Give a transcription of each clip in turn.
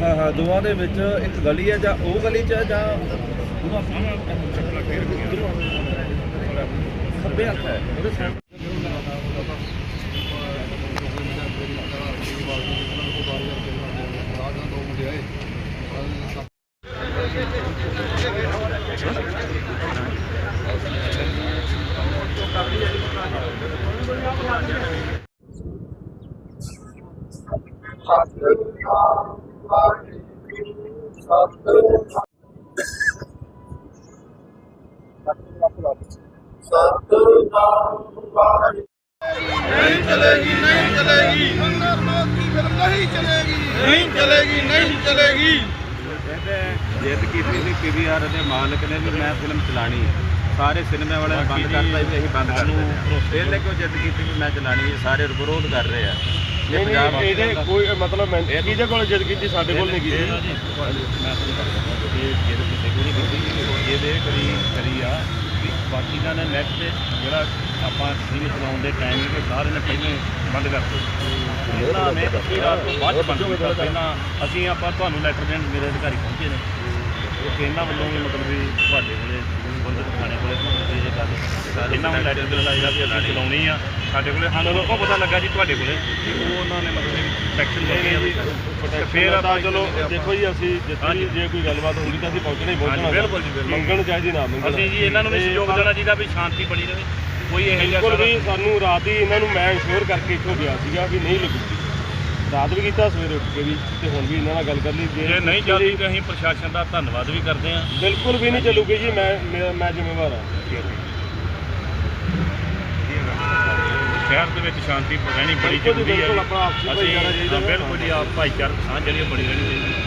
ਹਾਂ ਹਾਂ ਦੋਵਾਂ ਦੇ ਵਿੱਚ ਇੱਕ ਗਲੀ ਹੈ ਜਾਂ ਉਹ ਗਲੀ ਚ ਹੈ ਜਾਂ ਆਪਾਂ ਖੱਬੇ ਹੱਥ ਹੈ। ਉਹਦੇ ਸਾਹਮਣੇ। ਨਹੀਂ ਚਲੇਗੀ ਨਹੀਂ ਚਲੇਗੀ ਮੰਨਰ ਮੌਤ ਦੀ ਫਿਲਮ ਨਹੀਂ ਚਲੇਗੀ ਨਹੀਂ ਚਲੇਗੀ ਨਹੀਂ ਚਲੇਗੀ ਕਹਿੰਦੇ ਜਿੱਦ ਕੀਤੀ ਸੀ ਪੀਵੀਆਰ ਦੇ ਮਾਲਕ ਨੇ ਵੀ ਮੈਂ ਫਿਲਮ ਚਲਾਣੀ ਹੈ। ਸਾਰੇ ਸਿਨੇਮੇ ਵਾਲੇ ਨੇ ਬੰਦ ਕਰਤਾ ਵੀ ਅਸੀਂ ਬੰਦ ਕਰ ਦਿੰਦੇ ਹਾਂ। ਇਹਨੇ ਕਿਉਂ ਜਿੱਦ ਕੀਤੀ ਵੀ ਮੈਂ ਚਲਾਣੀ ਹੈ ਸਾਰੇ ਵਿਰੋਧ ਕਰ ਰਹੇ ਆ। ਇਹ ਨਹੀਂ ਪੰਜਾਬ ਨਹੀਂ ਇਹਦੇ ਕੋਈ ਮਤਲਬ ਮੈਂ ਕਿਹਦੇ ਕੋਲ ਜਿੱਦ ਕੀਤੀ? ਸਾਡੇ ਕੋਲ ਨਹੀਂ ਕੀਤੀ। ਮੈਂ ਇਹ ਜਿੱਦ ਕਿਸੇ ਕੋਲ ਨਹੀਂ ਕੀਤੀ। ਇਹਦੇ ਕਰੀ ਕਰੀ ਆ ਵੀ ਬਾਕੀ ਦਾ ਨੇ ਨੈਟ ਤੇ ਜਿਹੜਾ ਆਪਾਂ ਸੀਨ ਚਲਾਉਣ ਦੇ ਟਾਈਮ ਤੇ ਸਾਰੇ ਨੇ ਪਹਿਲੇ ਬੰਦ ਕਰ ਦਿੱਤੇ। ਇਹਨਾਂ ਨੇ ਰਾਤ ਤੋਂ ਬਾਅਦ 'ਚ ਬੰਦ ਕੀਤਾ। ਪਹਿਲਾਂ ਅਸੀਂ ਆਪਾਂ ਤੁਹਾਨੂੰ ਲੈਟਰ ਦੇਣ ਮੇਰੇ ਅਧਿਕਾਰੀ ਪਹੁੰਚੇ ਨੇ। ਕਿ ਇਹਨਾਂ ਵੱਲੋਂ ਵੀ ਮਤਲਬ ਵੀ ਤੁਹਾਡੇ ਕੋਲੇ ਸੰਬੰਧਿਤ ਥਾਣੇ ਕੋਲੇ ਪਹੁੰਚੇ ਇਹ ਗੱਲ ਇਹਨਾਂ ਨੂੰ ਲੈਟਰ ਦਿੱਤਾ ਜਿਹੜਾ ਵੀ ਅਸੀਂ ਚਲਾਉਣੀ ਆ। ਸਾਡੇ ਕੋਲੇ ਸਾਨੂੰ ਲੋਕੋਂ ਪਤਾ ਲੱਗਾ ਜੀ ਤੁਹਾਡੇ ਕੋਲੇ ਕਿ ਉਹ ਉਹਨਾਂ ਨੇ ਮਤਲਬ ਸੈਕਸ਼ਨ ਲੈ ਤੇ ਫਿਰ ਆਪਾਂ ਚਲੋ ਦੇਖੋ ਜੀ ਅਸੀਂ ਜਿੱਥੇ ਜੇ ਕੋਈ ਗੱਲਬਾਤ ਹੁੰਦੀ ਤਾਂ ਅਸੀਂ ਪਹੁੰਚਣਾ ਹੀ ਪਹੁੰਚਣਾ। ਬਿਲਕੁਲ ਜੀ, ਬਿਲਕੁਲ। ਮੰਗਣ ਚਾਹੀਦੀ ਨਾ ਮੰਗਣ। ਅਸੀਂ ਜੀ ਇਹਨਾਂ ਨੂੰ ਵੀ ਸਹਿਯੋਗ ਦੇਣਾ ਚਾਹੀਦਾ ਵੀ ਸ਼ਾਂਤੀ ਬਣੀ ਰਹੇ। ਕੋਈ ਇਹੋ ਜਿਹਾ ਬਿਲਕੁਲ ਵੀ ਸਾਰਾ- ਸਾਨੂੰ ਰਾਤ ਹੀ ਇਹਨਾਂ ਨੂੰ ਮੈਂ ਇੰਸ਼ੋਰ ਕਰਕੇ ਇੱਥੋਂ ਗਿਆ ਸੀਗਾ ਵੀ ਨਹੀਂ ਲੱਗੂਗੀ। ਰਾਤ ਵੀ ਕੀਤਾ ਸਵੇਰੇ ਉੱਠ ਕੇ ਵੀ ਤੇ ਹੁਣ ਵੀ ਇਹਨਾਂ ਨਾਲ ਗੱਲ ਕਰ ਲਈ। ਜੇ ਨਹੀਂ ਚੱਲਦੀ ਤਾਂ ਅਸੀਂ ਪ੍ਰਸ਼ਾਸਨ ਦਾ ਧੰਨਵਾਦ ਵੀ ਕਰਦੇ ਹਾਂ। ਬਿਲਕੁਲ ਵੀ ਨਹੀਂ ਚੱਲੂਗੀ ਜੀ ਮੈਂ ਮੈਂ ਜ਼ਿੰਮੇਵਾਰ ਹਾਂ। ਸ਼ਹਿਰ ਦੇ ਵਿੱਚ ਸ਼ਾਂਤੀ ਰਹਿਣੀ ਬੜੀ ਜ਼ਰੂਰੀ ਹੈ ਅਸੀਂ ਬਿਲਕੁਲ ਜੀ ਆਪ ਭਾਈਚਾਰਕ ਸਾਂਝ ਜਿਹੜੀ ਉਹ ਰਹਿਣੀ ਹੈ।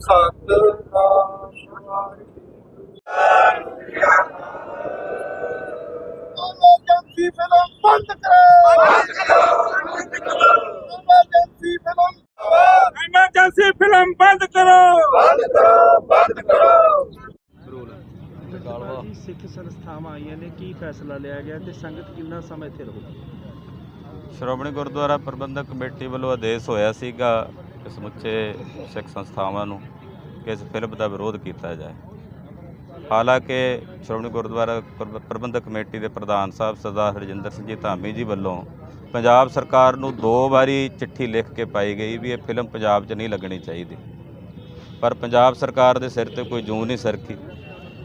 ਸਤਿ ਨਾਮ ਫਿਲਮ ਬੰਦ ਕਰੋ। ਬੰਦ ਕਰੋ ਬੰਦ ਕਰੋ। ਗਾਲਵਾ। ਸਿੱਖ ਸੰਸਥਾਵਾਂ ਆਈਆਂ ਨੇ? ਕੀ ਫੈਸਲਾ ਲਿਆ ਗਿਆ ਤੇ ਸੰਗਤ ਕਿੰਨਾ ਸਮਾਂ ਇੱਥੇ ਰਹੂਗੀ? ਸ਼੍ਰੋਮਣੀ ਗੁਰਦੁਆਰਾ ਪ੍ਰਬੰਧਕ ਕਮੇਟੀ ਵੱਲੋਂ ਆਦੇਸ਼ ਹੋਇਆ ਸੀਗਾ ਕਿ ਸਮੁੱਚੇ ਸਿੱਖ ਸੰਸਥਾਵਾਂ ਨੂੰ ਕਿ ਇਸ ਫਿਲਮ ਦਾ ਵਿਰੋਧ ਕੀਤਾ ਜਾਏ। ਹਾਲਾਂਕਿ ਸ਼੍ਰੋਮਣੀ ਗੁਰਦੁਆਰਾ ਪ੍ਰਬੰਧਕ ਕਮੇਟੀ ਦੇ ਪ੍ਰਧਾਨ ਸਾਹਿਬ ਸਰਦਾਰ ਹਰਜਿੰਦਰ ਸਿੰਘ ਜੀ ਧਾਮੀ ਜੀ ਵੱਲੋਂ ਪੰਜਾਬ ਸਰਕਾਰ ਨੂੰ ਦੋ ਵਾਰੀ ਚਿੱਠੀ ਲਿਖ ਕੇ ਪਾਈ ਗਈ ਵੀ ਇਹ ਫਿਲਮ ਪੰਜਾਬ 'ਚ ਨਹੀਂ ਲੱਗਣੀ ਚਾਹੀਦੀ। ਪਰ ਪੰਜਾਬ ਸਰਕਾਰ ਦੇ ਸਿਰ ਤੇ ਕੋਈ ਜੂੰ ਨਹੀਂ ਸਰਕੀ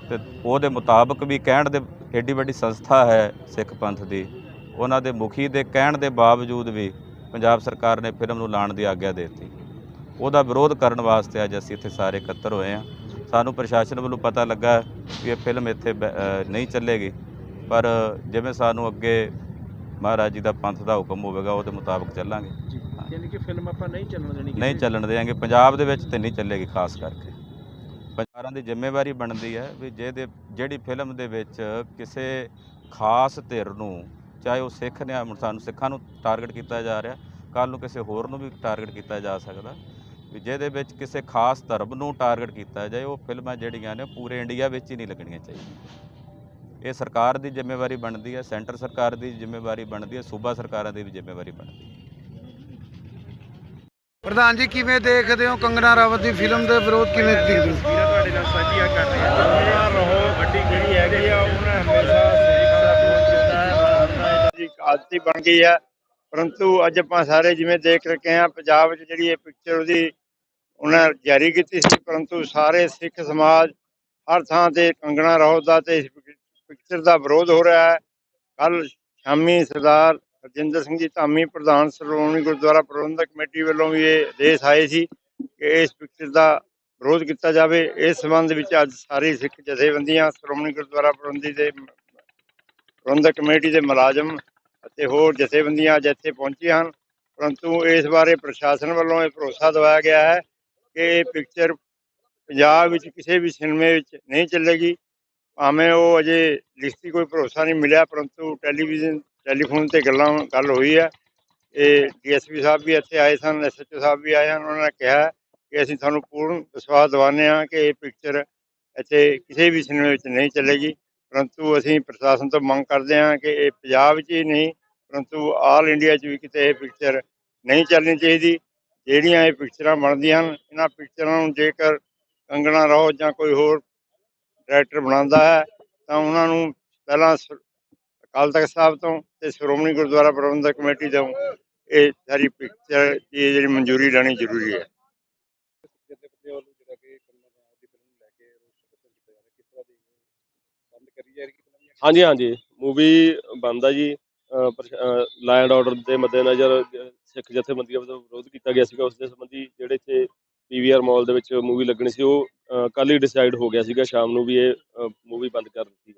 ਤੇ ਉਹਦੇ ਮੁਤਾਬਕ ਵੀ ਕਹਿਣ ਦੇ ਏਡੀ ਵੱਡੀ ਸੰਸਥਾ ਹੈ ਸਿੱਖ ਪੰਥ ਦੀ, ਉਹਨਾਂ ਦੇ ਮੁਖੀ ਦੇ ਕਹਿਣ ਦੇ ਬਾਵਜੂਦ ਵੀ ਪੰਜਾਬ ਸਰਕਾਰ ਨੇ ਫਿਲਮ ਨੂੰ ਲਾਉਣ ਦੀ ਆਗਿਆ ਦੇ ਦਿੱਤੀ। ਉਹਦਾ ਵਿਰੋਧ ਕਰਨ ਵਾਸਤੇ ਅੱਜ ਅਸੀਂ ਇੱਥੇ ਸਾਰੇ ਇਕੱਤਰ ਹੋਏ ਹਾਂ। ਸਾਨੂੰ ਪ੍ਰਸ਼ਾਸਨ ਵੱਲੋਂ ਪਤਾ ਲੱਗਾ ਕਿ ਇਹ ਫਿਲਮ ਇੱਥੇ ਬ- ਨਹੀਂ ਚੱਲੇਗੀ। ਪਰ ਜਿਵੇਂ ਸਾਨੂੰ ਅੱਗੇ ਮਹਾਰਾਜ ਜੀ ਦਾ ਪੰਥ ਦਾ ਹੁਕਮ ਹੋਵੇਗਾ ਉਹਦੇ ਮੁਤਾਬਕ ਚੱਲਾਂਗੇ। ਜੀ ਯਾਨੀ ਕਿ ਫਿਲਮ ਆਪਾਂ ਨਹੀਂ ਚੱਲਣ ਦੇਣੀ ਨਹੀਂ ਚੱਲਣ ਦੇਵਾਂਗੇ ਪੰਜਾਬ ਦੇ ਵਿੱਚ ਤੇ ਨਹੀਂ ਚੱਲੇਗੀ ਖਾਸ ਕਰਕੇ। ਪੰਜਾਰਾਂ ਦੀ ਜ਼ਿੰਮੇਵਾਰੀ ਬਣਦੀ ਹੈ ਵੀ ਜਿਹਦੇ ਜਿਹੜੀ ਫਿਲਮ ਦੇ ਵਿੱਚ ਕਿਸੇ ਖਾਸ ਧਿਰ ਨੂੰ ਚਾਹੇ ਉਹ ਸਿੱਖ ਨੇ ਸਾਨੂੰ ਸਿੱਖਾਂ ਨੂੰ ਟਾਰਗੇਟ ਕੀਤਾ ਜਾ ਰਿਹਾ ਕੱਲ ਨੂੰ ਕਿਸੇ ਹੋਰ ਨੂੰ ਵੀ ਟਾਰਗੇਟ ਕੀਤਾ ਜਾ ਸਕਦਾ ਵੀ ਜਿਹਦੇ ਵਿੱਚ ਕਿਸੇ ਖਾਸ ਧਰਮ ਨੂੰ ਟਾਰਗੇਟ ਕੀਤਾ ਜਾਏ ਉਹ ਫਿਲਮਾਂ ਜਿਹੜੀਆਂ ਨੇ ਪੂਰੇ ਇੰਡੀਆ ਵਿੱਚ ਹੀ ਨਹੀਂ ਲੱਗਣੀਆਂ ਚਾਹੀਦੀਆਂ। ਇਹ ਸਰਕਾਰ ਦੀ ਜ਼ਿੰਮੇਵਾਰੀ ਬਣਦੀ ਹੈ ਸੈਂਟਰ ਸਰਕਾਰ ਦੀ ਜ਼ਿੰਮੇਵਾਰੀ ਬਣਦੀ ਹੈ ਸੂਬਾ ਸਰਕਾਰਾਂ ਦੀ ਵੀ ਜ਼ਿੰਮੇਵਾਰੀ ਬਣਦੀ ਹੈ। ਪ੍ਰਧਾਨ ਜੀ ਕਿਵੇਂ ਦੇਖਦੇ ਹੋ ਕੰਗਨਾ ਰਾਵਤ ਦੀ ਫਿਲਮ ਦੇ ਵਿਰੋਧ ਕਿਵੇਂ ਦੇਖਦੇ ਹੋ ਤੁਹਾਡੇ ਨਾਲ ਸਾਂਝੀਆਂ ਕਰ ਰਹੇ ਹਾਂ। ਰਹੋ ਵੱਡੀ ਜਿਹੜੀ ਹੈਗੀ ਆ ਉਹਨੇ ਹਮੇਸ਼ਾ ਸਿੱਖ ਸਾਥ ਦੀ ਆਦਤ ਹੀ ਬਣ ਗਈ ਹੈ। ਪਰੰਤੂ ਅੱਜ ਆਪਾਂ ਸਾਰੇ ਜਿਵੇਂ ਦੇਖ ਰਹੇ ਹਾਂ ਪੰਜਾਬ 'ਚ ਜਿਹੜੀ ਇਹ ਪਿਕਚਰ ਉਹਦੀ ਉਹਨਾਂ ਜਾਰੀ ਕੀਤੀ ਸੀ। ਪਰੰਤੂ ਸਾਰੇ ਸਿੱਖ ਸਮਾਜ ਹਰ ਥਾਂ ਤੇ ਕੰਗਣਾ ਰਾਉਤ ਦਾ ਤੇ ਇਸ ਪਿਕਚਰ ਦਾ ਵਿਰੋਧ ਹੋ ਰਿਹਾ ਹੈ। ਕੱਲ ਸ਼ਾਮੀ ਸਰਦਾਰ ਰਜਿੰਦਰ ਸਿੰਘ ਜੀ ਧਾਮੀ ਪ੍ਰਧਾਨ ਸ਼੍ਰੋਮਣੀ ਗੁਰਦੁਆਰਾ ਪ੍ਰਬੰਧਕ ਕਮੇਟੀ ਵੱਲੋਂ ਵੀ ਇਹ ਆਦੇਸ਼ ਆਏ ਸੀ ਕਿ ਇਸ ਪਿਕਚਰ ਦਾ ਵਿਰੋਧ ਕੀਤਾ ਜਾਵੇ। ਇਸ ਸੰਬੰਧ ਵਿੱਚ ਅੱਜ ਸਾਰੀ ਸਿੱਖ ਜਥੇਬੰਦੀਆਂ, ਸ਼੍ਰੋਮਣੀ ਗੁਰਦੁਆਰਾ ਪ੍ਰਬੰਧੀ ਦੇ ਪ੍ਰਬੰਧਕ ਕਮੇਟੀ ਦੇ ਮੁਲਾਜ਼ਮ ਅਤੇ ਹੋਰ ਜਥੇਬੰਦੀਆਂ ਅੱਜ ਇੱਥੇ ਪਹੁੰਚੀਆਂ ਹਨ। ਪਰੰਤੂ ਇਸ ਬਾਰੇ ਪ੍ਰਸ਼ਾਸਨ ਵੱਲੋਂ ਇਹ ਭਰੋਸਾ ਦਿਵਾਇਆ ਗਿਆ ਹੈ ਕਿ ਇਹ ਪਿਕਚਰ ਪੰਜਾਬ ਵਿੱਚ ਕਿਸੇ ਵੀ ਸਿਨੇਮੇ ਵਿੱਚ ਨਹੀਂ ਚੱਲੇਗੀ। ਭਾਵੇਂ ਉਹ ਅਜੇ ਲਿਖਤੀ ਕੋਈ ਭਰੋਸਾ ਨਹੀਂ ਮਿਲਿਆ, ਪਰੰਤੂ ਟੈਲੀਵਿਜ਼ਨ, ਟੈਲੀਫੋਨ ਤੇ ਗੱਲਾਂ, ਗੱਲ ਹੋਈ ਹੈ। ਇਹ ਡੀਐਸਪੀ ਸਾਹਿਬ ਵੀ ਇੱਥੇ ਆਏ ਸਨ ਐਸਐਚਓ ਸਾਹਿਬ ਵੀ ਆਏ ਹਨ, ਉਹਨਾਂ ਨੇ ਕਿਹਾ ਕਿ ਅਸੀਂ ਤੁਹਾਨੂੰ ਪੂਰਨ ਵਿਸ਼ਵਾਸ ਦਿਵਾਉਂਦੇ ਹਾਂ ਕਿ ਇਹ ਪਿਕਚਰ ਇੱਥੇ ਕਿਸੇ ਵੀ ਸਿਨੇਮੇ ਵਿੱਚ ਨਹੀਂ ਚੱਲੇਗੀ। ਪਰੰਤੂ ਅਸੀਂ ਪ੍ਰਸ਼ਾਸਨ ਤੋਂ ਮੰਗ ਕਰਦੇ ਹਾਂ ਕਿ ਇਹ ਪੰਜਾਬ 'ਚ ਹੀ ਨਹੀਂ, ਪਰੰਤੂ ਆਲ ਇੰਡੀਆ 'ਚ ਵੀ ਕਿਤੇ ਇਹ ਪਿਕਚਰ ਨਹੀਂ ਚੱਲਣੀ ਚਾਹੀਦੀ। ਜਿਹੜੀਆਂ ਇਹ ਪਿਕਚਰਾਂ ਬਣਦੀਆਂ ਹਨ, ਇਹਨਾਂ ਪਿਕਚਰਾਂ ਨੂੰ ਜੇਕਰ ਕੰਗਣਾ ਰਹੋ ਜਾਂ ਕੋਈ ਹੋਰ ਡਾਇਰੈਕਟਰ ਬਣਾਉਂਦਾ ਹੈ, ਤਾਂ ਉਹਨਾਂ ਨੂੰ ਪਹਿਲਾਂ ਅਕਾਲ ਤਖਤ ਸਾਹਿਬ ਤੋਂ ਤੇ ਸ਼੍ਰੋਮਣੀ ਗੁਰਦੁਆਰਾ ਪ੍ਰਬੰਧਕ ਕਮੇਟੀ ਤੋਂ ਇਹ ਸਾਰੀ ਪਿਕਚਰ ਦੀ ਜਿਹੜੀ ਮਨਜ਼ੂਰੀ ਲੈਣੀ ਜ਼ਰੂਰੀ ਹੈ। ਹਾਂਜੀ ਹਾਂਜੀ। ਮੂਵੀ ਬੰਦਾ ਜੀ। ਲਾਅ ਐਂਡ ਆਰਡਰ ਦੇ ਮੱਦੇਨਜ਼ਰ ਸਿੱਖ ਜਥੇਬੰਦੀਆਂ ਵੱਲੋਂ ਵਿਰੋਧ ਕੀਤਾ ਗਿਆ ਸੀਗਾ। ਉਸ ਦੇ ਸੰਬੰਧੀ ਜਿਹੜੇ ਇੱਥੇ ਪੀਵੀਆਰ ਮਾਲ ਦੇ ਵਿੱਚ ਮੂਵੀ ਲੱਗਣੀ ਸੀ, ਉਹ ਕੱਲ ਹੀ ਡਿਸਾਈਡ ਹੋ ਗਿਆ ਸੀਗਾ, ਸ਼ਾਮ ਨੂੰ ਵੀ ਇਹ ਮੂਵੀ ਬੰਦ ਕਰ ਦਿੱਤੀ।